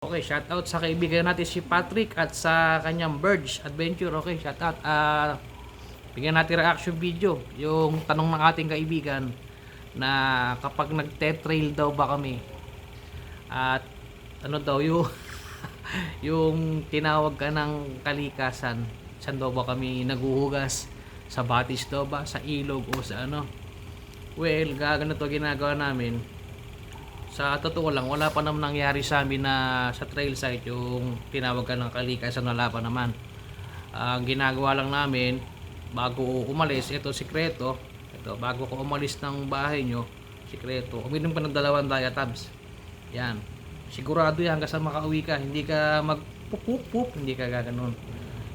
Okay, shout out sa kaibigan natin si Patrick at sa kanyang Birds Adventure. Okay, shout out. Ah, bigyan natin reaction video. Yung tanong ng ating kaibigan na kapag nagte-trail daw ba kami? At ano daw yung yung tinawag ka ng kalikasan? Saan daw ba kami naguhugas? Sa batis daw ba? Sa ilog o sa ano? Well gagano to ginagawa namin sa totoo lang, wala pa naman nangyari sa amin na sa trail site yung tinawag ka ng kalikasan, wala pa naman. Ang ginagawa lang namin, bago umalis, ito sikreto, ito, bago ko umalis ng bahay nyo, sikreto, uminom ka ng dalawang diatabs. Yan. Sigurado yan, kasi makauwi ka, hindi ka mag pup pup hindi ka gaganon.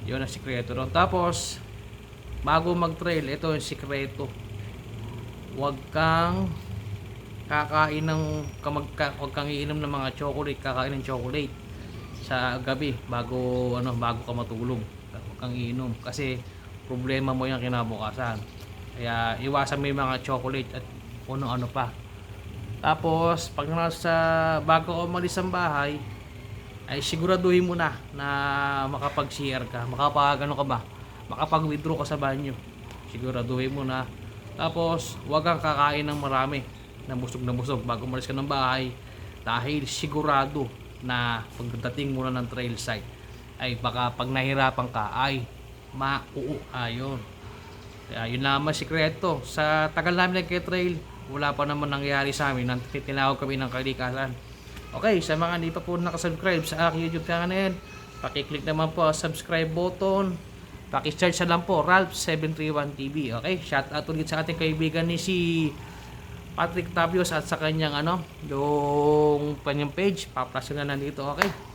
Yun ang sikreto ron. Tapos, bago mag-trail, ito yung sikreto. Huwag kang kakain ng kamag ka, huwag kang iinom ng mga chocolate, kakain ng chocolate sa gabi bago ano bago ka matulog. Huwag kang iinom kasi problema mo yung kinabukasan. Kaya iwasan mo yung mga chocolate at kung ano pa. Tapos pag nasa bago umalis ng bahay ay siguraduhin mo na na makapag-CR ka, makapag ano ka ba, makapag-withdraw ka sa banyo. Siguraduhin mo na. Tapos, huwag kang kakain ng marami na busog na busog bago umalis ka ng bahay dahil sigurado na pagdating mo na ng trail site ay baka pag nahirapan ka ay mauuayon. Kaya yun naman sikreto. Sa tagal namin nagke-trail, wala pa naman nangyari sa amin. Nang tinawag kami ng kalikasan. Okay, sa mga hindi pa po nakasubscribe sa aking YouTube channel, pakiclick naman po ang subscribe button. Paki-search na lang po, Ralph731TV. Okay, shout out ulit sa ating kaibigan ni si Patrick Tabios at sa kanyang ano, yung kanyang page. Paplasin na nandito, okay?